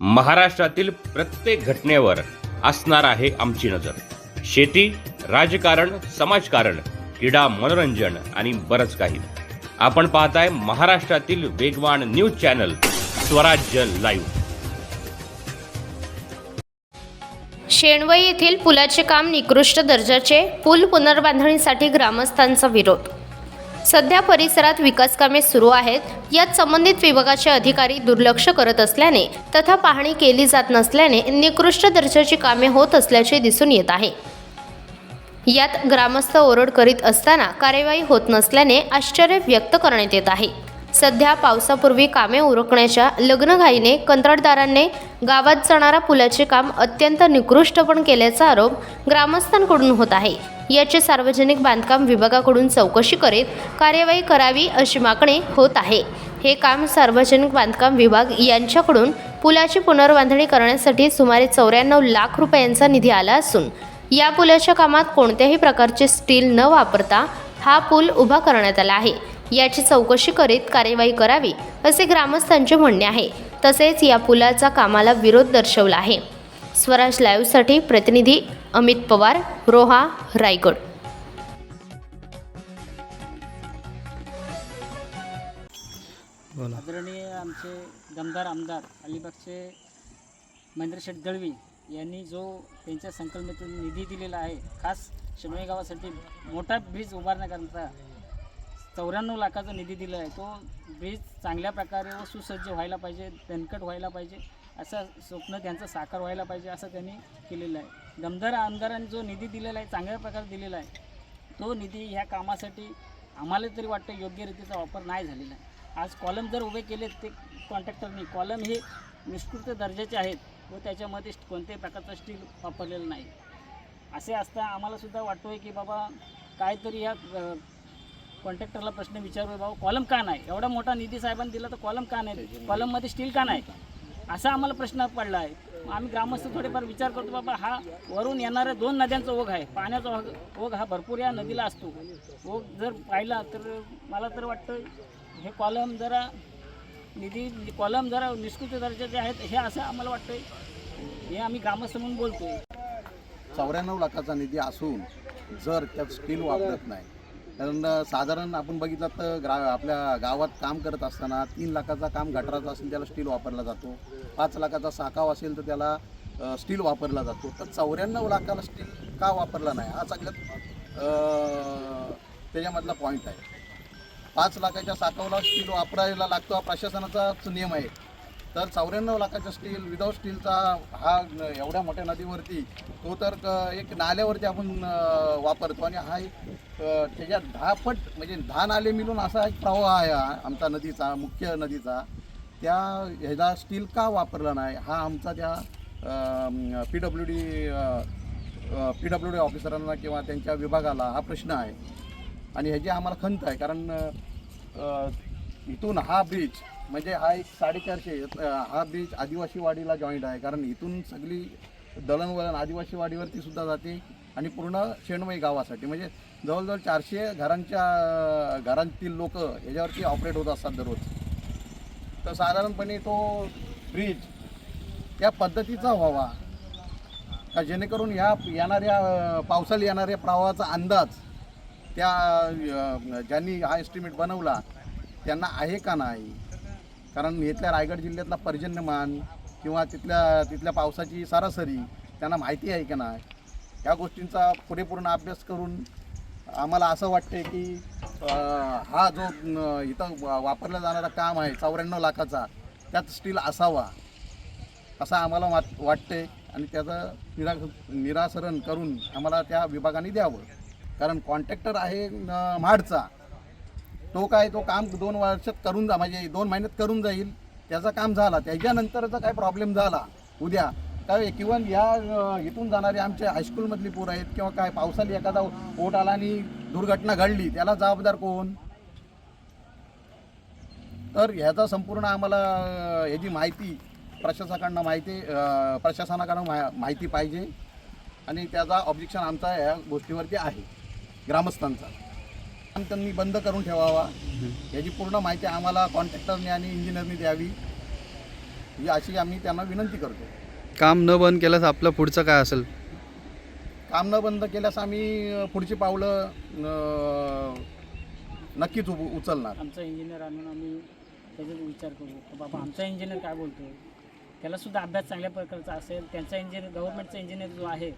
महाराष्ट्रातील प्रत्येक घटनेवर असणार आहे आमची नजर. शेती राजकारण समाजकारण क्रीडा मनोरंजन आणि बरंच काही. आपण पाहताय महाराष्ट्रातील वेगवान न्यूज चॅनल स्वराज्य लाईव्ह. शेणवई येथील पुलाचे काम निकृष्ट दर्जाचे पूल पुनर्बांधणीसाठी ग्रामस्थांचा विरोध. सध्या परिसरात विकास कामे सुरू आहेत. यात संबंधित विभागाचे अधिकारी दुर्लक्ष करत असल्याने तथा पाहणी केली जात नसल्याने निकृष्ट दर्जाची कामे होत असल्याचे दिसून येत आहे. यात ग्रामस्थ ओरड करीत असताना कार्यवाही होत नसल्याने आश्चर्य व्यक्त करण्यात येत आहे. सध्या पावसापूर्वी कामे उरकण्याच्या लग्नघाईने कंत्राटदारांनी गावात जाणारा पुलाचे काम अत्यंत निकृष्टपण केल्याचा आरोप ग्रामस्थांकडून होत आहे. याची सार्वजनिक बांधकाम विभागाकडून चौकशी करीत कार्यवाही करावी अशी मागणी होत आहे. हे काम सार्वजनिक बांधकाम विभाग यांच्याकडून पुलाची पुनर्बांधणी करण्यासाठी सुमारे चौऱ्याण्णव लाख रुपयांचा निधी आला असून या पुलाच्या कामात कोणत्याही प्रकारचे स्टील न वापरता हा पूल उभा करण्यात आला आहे. याची चौकशी करीत कार्यवाही करावी असे ग्रामस्थांचे म्हणणे आहे. तसेच या पुलाचा कामाला विरोध दर्शवला आहे. स्वराज लाईव्हसाठी प्रतिनिधी अमित पवार रोहा रायगड. आदरणीय आमचे दमदार आमदार अलिबागचे महेंद्र शेठ दळवी यांनी जो त्यांच्या संकल्पनेतून निधी दिलेला आहे खास शनोई गावासाठी मोठा ब्रिज उभारण्याकरता चौऱ्याण्णव लाखाचा निधी दिला आहे तो ब्रिज चांगल्या प्रकारे व सुसज्ज व्हायला पाहिजे दणकट व्हायला पाहिजे असं स्वप्न त्यांचं साकार व्हायला पाहिजे असं त्यांनी केलेलं आहे. दमदार आमदारांनी जो निधी दिलेला आहे चांगल्या प्रकारे दिलेला आहे तो निधी ह्या कामासाठी आम्हाला तरी वाटतं योग्य रीतीचा वापर नाही झालेला आहे. आज कॉलम जर उभे केले ते कॉन्ट्रॅक्टरनी कॉलम हे निष्कृत दर्जाचे आहेत व त्याच्यामध्ये कोणत्याही प्रकारचं स्टील वापरलेलं नाही. असे असता आम्हालासुद्धा वाटतो आहे की बाबा काहीतरी ह्या कॉन्ट्रॅक्टरला प्रश्न विचारू बाबा कॉलम का नाही? एवढा मोठा निधी साहेबांनी दिला तर कॉलम का नाही? कॉलममध्ये स्टील का नाही? असा आम्हाला प्रश्न पडला आहे. आम्ही ग्रामस्थ थोडेफार विचार करतो बाबा हा वरून येणाऱ्या दोन नद्यांचा ओघ आहे. पाण्याचा ओघ ओघ हा भरपूर या नदीला असतो. ओघ जर पाहिला तर मला तर वाटतं हे कॉलम जरा निधी कॉलम जरा निष्कृत दर्जाचे आहेत हे असं आम्हाला वाटतंय. हे आम्ही ग्रामस्थ म्हणून बोलतो चौऱ्याण्णव लाखाचा निधी असून जर त्यात स्टील वापरत नाही कारण साधारण आपण बघितलं तर ग्रा आपल्या गावात काम करत असताना तीन लाखाचा काम गटराचा असेल त्याला स्टील वापरला जातो. पाच लाखाचा साकाव असेल तर त्याला स्टील वापरला जातो. तर चौऱ्याण्णव लाखाला स्टील का वापरला नाही? हा सगळ्यात त्याच्यामधला पॉईंट आहे. पाच लाखाच्या साकावला स्टील वापरायला लागतो हा प्रशासनाचाच नियम आहे. तर चौऱ्याण्णव लाखाचा स्टील विदाऊट स्टीलचा हा न- एवढ्या मोठ्या नदीवरती तो तर एक नाल्यावरती आपण वापरतो. आणि हा एक त्याच्यात दहा पट म्हणजे दहा नाले मिळून असा एक प्रवाह आहे हा आमचा नदीचा मुख्य नदीचा. त्या ह्याचा स्टील का वापरला नाही? हा आमचा त्या P W D P W D ऑफिसरांना किंवा त्यांच्या विभागाला हा प्रश्न आहे. आणि ह्याची आम्हाला खंत आहे कारण इथून हा ब्रिज म्हणजे हा एक साडेचारशे हा ब्रिज आदिवासी वाडीला जॉईंट आहे. कारण इथून सगळी दळणवळण आदिवासी वाडीवरती सुद्धा जाते आणि पूर्ण शेणमई गावासाठी. म्हणजे जवळजवळ चारशे घरांच्या घरांतील लोक याच्यावरती ऑपरेट होत असतात दररोज. तर साधारणपणे तो ब्रिज त्या पद्धतीचा व्हावा. का जेणेकरून ह्या येणाऱ्या पावसाला येणाऱ्या प्रवाहाचा अंदाज त्या ज्यांनी हा एस्टिमेट बनवला त्यांना आहे का नाही? कारण इथल्या रायगड जिल्ह्यातला पर्जन्यमान किंवा तिथल्या तिथल्या पावसाची सरासरी त्यांना माहिती आहे की नाही या गोष्टींचा पुरेपूर्ण अभ्यास करून आम्हाला असं वाटते की हा जो इथं वा- वापरला जाणारा काम आहे चौऱ्याण्णव लाखाचा त्यात स्टील असावा असं आम्हाला वाट वाटते आणि त्याचं निरा निरासरण करून आम्हाला त्या विभागाने द्यावं. कारण कॉन्ट्रॅक्टर आहे न, महाडचा. तो काय तो काम दोन वर्षात करून जा म्हणजे दोन महिन्यात करून जाईल. त्याचं काम झाला. त्याच्यानंतरचा काय प्रॉब्लेम झाला? उद्या. काय किंवा या इथून जाणारे आमचे हायस्कूलमधली पोरं आहेत किंवा काय पावसाने एखादा ओट आला आणि दुर्घटना घडली त्याला जबाबदार कोण? तर ह्याचा संपूर्ण आम्हाला ह्याची माहिती प्रशासकांना माहिती प्रशासनाकडनं मा माहिती पाहिजे. आणि त्याचा ऑब्जेक्शन आमचा या गोष्टीवरती आहे. ग्रामस्थांचा. त्यांनी बंद करून ठेवावा. याची पूर्ण माहिती आम्हाला कॉन्ट्रॅक्टरने आणि इंजिनियरनी द्यावी. ही अशी आम्ही त्यांना विनंती करतो. काम न बंद केल्यास आपलं पुढचं काय असेल? काम न बंद केल्यास आम्ही पुढची पावलं अ, नक्कीच उ- उचलणार. आमचा इंजिनियर आणून आम्ही त्याच्यात विचार करू. की बाबा आमचा इंजिनियर काय बोलतो त्याला सुद्धा अभ्यास चांगल्या प्रकारचा असेल. त्यांचा इंजिनियर गव्हर्नमेंटचा इंजिनियर जो आहे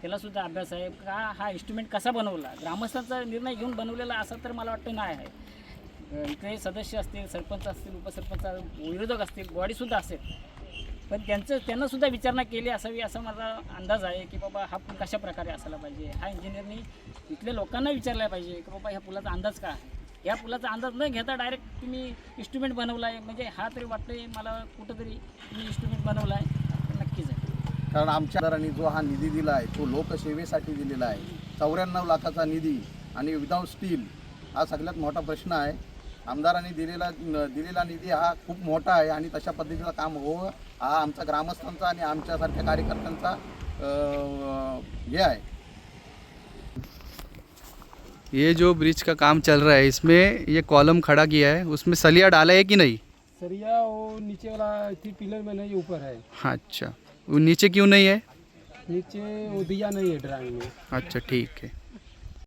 त्याला सुद्धा अभ्यास आहे. का हा इन्स्ट्रुमेंट कसा बनवला? ग्रामस्थांचा निर्णय घेऊन बनवलेला असा तर मला वाटतं नाही आहे. इकडे सदस्य असतील सरपंच असतील उपसरपंच विरोधक असतील बॉडीसुद्धा असेल. पण त्यांचं त्यांनासुद्धा विचारणा केली असावी असा माझा अंदाज आहे की बाबा हा पूल कशा प्रकारे असायला पाहिजे? हा इंजिनिअरनी इथल्या लोकांना विचारला पाहिजे की बाबा ह्या पुलाचा अंदाज काय आहे? या पुलाचा अंदाज न घेता डायरेक्ट तुम्ही इन्स्ट्रुमेंट बनवला आहे म्हणजे हा तरी वाटतं मला कुठंतरी तुम्ही इन्स्ट्रुमेंट बनवला आहे कारण आमच्या आमदारांनी जो हा निधी दिला आहे तो लोकसेवेसाठी दिलेला आहे. चौऱ्याण्णव लाखाचा निधी आणि विदाऊट स्टील हा सगळ्यात मोठा प्रश्न आहे. आमदारांनी दिलेला दिलेला निधी हा खूप मोठा आहे आणि तशा पद्धतीचं काम होवं हा आमचा ग्रामस्थांचा आणि आमच्यासारख्या कार्यकर्त्यांचा हे आहे. ये जो ब्रिज का काम चल रहा है इसमें ये कॉलम खड़ा किया है उसमें सलिया डाला है कि नहीं? सरिया वो नीचे वाला पिलर में नहीं ऊपर है हाँ। अच्छा। वो नीचे क्यों नहीं है? नीचे वो दिया नहीं है ड्राइंग में। अच्छा ठीक है।